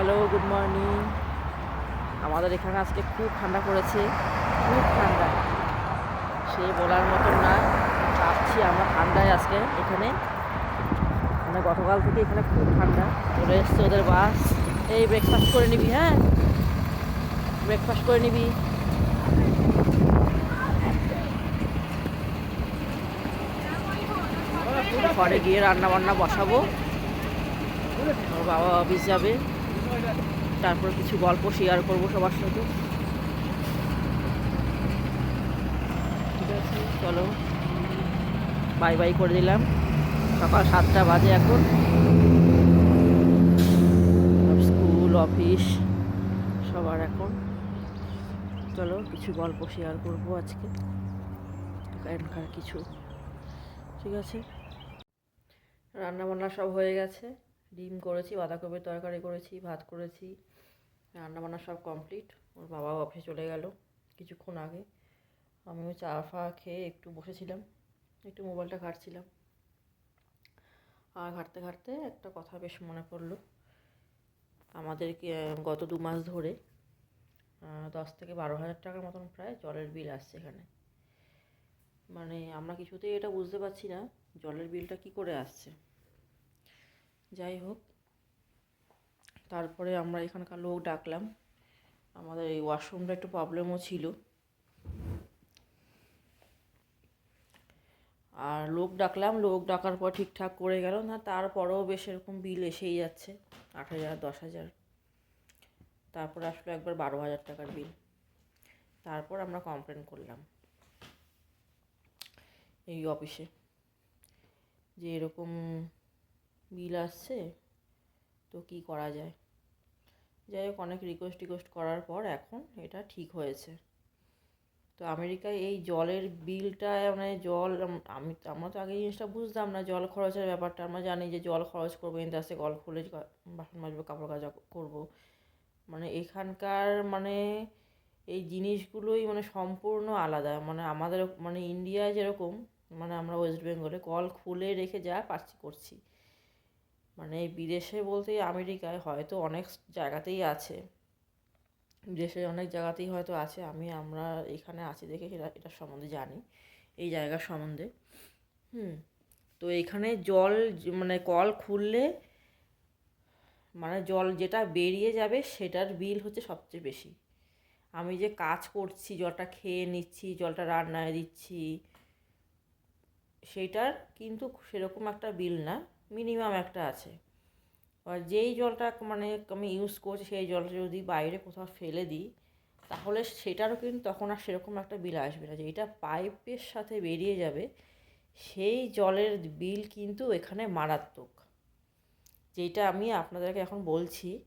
Hello good morning আমাদের এখানে আজকে খুব ঠান্ডা পড়েছে, খুব ঠান্ডা। সে বলার মতন না কাঁপছি আমরা ঠান্ডায় আজকে এখানে মানে গতকাল থেকে এখানে খুব ঠান্ডা। চলে এসছে ওদের বাস। এই ব্রেকফাস্ট করে নিবি হ্যাঁ? ব্রেকফাস্ট করে নিবি। ঘরে গিয়ে রান্না বান্না বসাবো। ওর বাবা অফিস যাবে। তারপর কিছু গল্প শেয়ার করব সবার সাথে। ঠিক আছে, চলো। বাই বাই করে দিলাম। সকাল সাতটা বাজে এখন। স্কুল অফিস সবার এখন। চলো, কিছু গল্প শেয়ার করব আজকে। এখানকার কিছু। ঠিক আছে? রান্না বান্না সব হয়ে গেছে। ডিম করেছি, বাঁধাকপির তরকারি করেছি, ভাত করেছি রান্না বান্না সব কমপ্লিট ওর বাবাও অফিসে চলে গেল কিছুক্ষণ আগে। আমিও চা ফা খেয়ে একটু বসেছিলাম, একটু মোবাইলটা ঘাঁটছিলাম। আর ঘাঁটতে ঘাঁটতে একটা কথা বেশ মনে পড়ল। আমাদেরকে গত দু মাস ধরে দশ থেকে বারো হাজার টাকার মতন প্রায় জলের বিল আসছে এখানে। মানে আমরা কিছুতেই এটা বুঝতে পারছি না, জলের বিলটা কি করে আসছে। যাই হোক, তারপরে আমরা এখানকার লোক ডাকলাম। আমাদের এই ওয়াশরুমটা একটু প্রবলেমও ছিল। আর লোক ডাকলাম, লোক ডাকার পর ঠিকঠাক করে গেল। না, তারপরেও বেশ এরকম বিল এসেই যাচ্ছে, আট হাজার, দশ হাজার। তারপর আসলো একবার বারো হাজার টাকার বিল তারপর আমরা কমপ্লেন করলাম এই অফিসে যে এরকম বিল আসছে, তো কি করা যায়? যাই হোক, অনেক রিকোয়েস্ট টিকোয়েস্ট করার পর এখন এটা ঠিক হয়েছে। তো আমেরিকায় এই জলের বিলটা মানে জল, আমি আমরা তো আগে জিনিসটা বুঝতাম না, জল খরচের ব্যাপারটা, আমরা জানি যে জল খরচ করব ইন্দাসে কল খুলে বাসন মাজবো, কাপড় কাচা করব। মানে এখানকার মানে এই জিনিসগুলোই মানে সম্পূর্ণ আলাদা। মানে আমাদের মানে ইন্ডিয়ায় যেরকম মানে আমরা ওয়েস্ট বেঙ্গলে কল খুলে রেখে যা পারছি করছি। মানে বিদেশে বলতে আমেরিকায় হয়তো অনেক জায়গাতেই আছে। দেশে অনেক জায়গাতেই হয়তো আছে, আমি আমরা এখানে আছি দেখে এটা এটার সম্বন্ধে জানি, এই জায়গার সম্বন্ধে। হুম, তো এখানে জল মানে কল খুললে মানে জল যেটা বেরিয়ে যাবে সেটার বিল হচ্ছে সবচেয়ে বেশি। আমি যে কাজ করছি, জলটা খেয়ে নিচ্ছি, জলটা রান্নায় দিচ্ছি সেইটার কিন্তু সেরকম একটা বিল না। মিনিমাম একটা আছে। আর যেই জলটা মানে আমি ইউজ করছি, সেই জলটা যদি বাইরে কোথাও ফেলে দিই, তাহলে সেটারও কিন্তু তখন আর সেরকম একটা বিল আসবে না। যেটা পাইপের সাথে বেরিয়ে যাবে, সেই জলের বিল কিন্তু এখানে মারাত্মক। যেটা আমি আপনাদেরকে এখন বলছি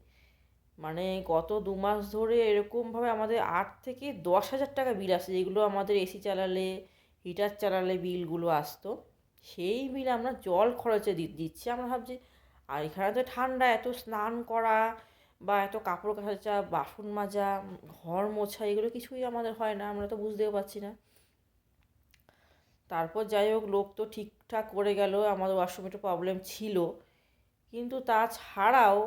মানে গত দু মাস ধরে এরকমভাবে আমাদের আট থেকে দশ হাজার টাকা বিল আসছে যেগুলো আমাদের এসি চালালে হিটার চালালে বিলগুলো আসতো। সেই বিল আমরা জল খরচে দিচ্ছি। আমরা ভাবছি, আর এখানে তো ঠান্ডা, এত স্নান করা বা এত কাপড় কাচা, বাসন মাজা, ঘর মোছা, এগুলো কিছুই আমাদের হয় না, আমরা তো বুঝতেও পারছি না। তারপর যাই হোক, লোক তো ঠিকঠাক করে গেল, আমাদের ওয়াশরুমে একটু প্রবলেম ছিল। কিন্তু তাছাড়াও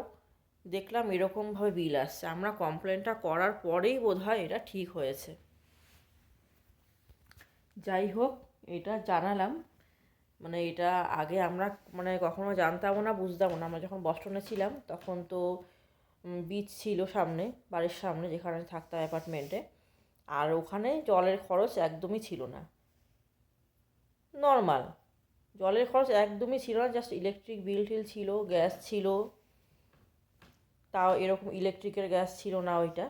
দেখলাম এরকমভাবে বিল আসছে। আমরা কমপ্লেনটা করার পরেই বোধ হয় এটা ঠিক হয়েছে। যাই হোক, এটা জানালাম। মানে এটা আগে আমরা মানে কখনো জানতামও না, বুঝতামও না। আমরা যখন বস্টনে ছিলাম, তখন তো বিচ ছিল সামনে, বাড়ির সামনে, যেখানে থাকতাম অ্যাপার্টমেন্টে আর ওখানে জলের খরচ একদমই ছিল না। নর্মাল জলের খরচ একদমই ছিল না জাস্ট ইলেকট্রিক বিল টিল ছিল গ্যাস ছিল। তাও এরকম ইলেকট্রিকের গ্যাস ছিল না ওইটা।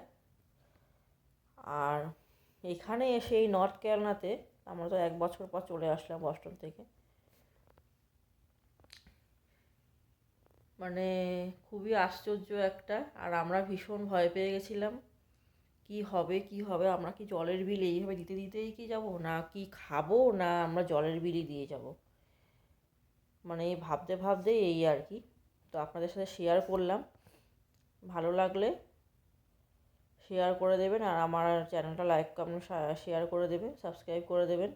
আর এখানে এসে এই নর্থ কেরালাতে আমরা তো এক বছর পর চলে আসলাম বস্টন থেকে। মানে খুবই আশ্চর্য একটা। আর আমরা ভীষণ ভয় পেয়ে গেছিলাম। কি হবে কি হবে, আমরা কি জলের বিল এইভাবে দিতে, দিতেই কি যাব? না কি খাব? না আমরা জলের বিলই দিয়ে যাব? মানে ভাবতে ভাবতে এই আর কি। তো আপনাদের সাথে শেয়ার করলাম। ভালো লাগলে শেয়ার করে দেবেন। আর আমার চ্যানেলটা লাইক কমেন্ট শেয়ার করে দেবেন। সাবস্ক্রাইব করে দেবেন।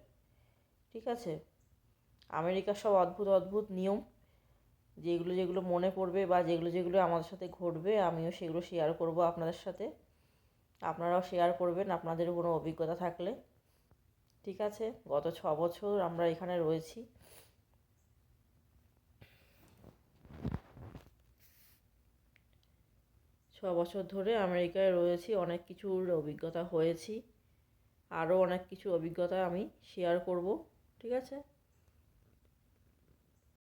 ঠিক আছে? আমেরিকার সব অদ্ভুত অদ্ভুত নিয়ম। যেগুলো যেগুলো মনে পড়বে বা যেগুলো যেগুলো আমাদের সাথে ঘটবে, আমিও সেগুলো শেয়ার করব আপনাদের সাথে। আপনারাও শেয়ার করবেন আপনাদের কোনো অভিজ্ঞতা থাকলে। ঠিক আছে? গত ছ বছর আমরা এখানে রয়েছি। ছ বছর ধরে আমেরিকায় রয়েছি, অনেক কিছুর অভিজ্ঞতা হয়েছি। আরও অনেক কিছু অভিজ্ঞতা আমি শেয়ার করব। ঠিক আছে?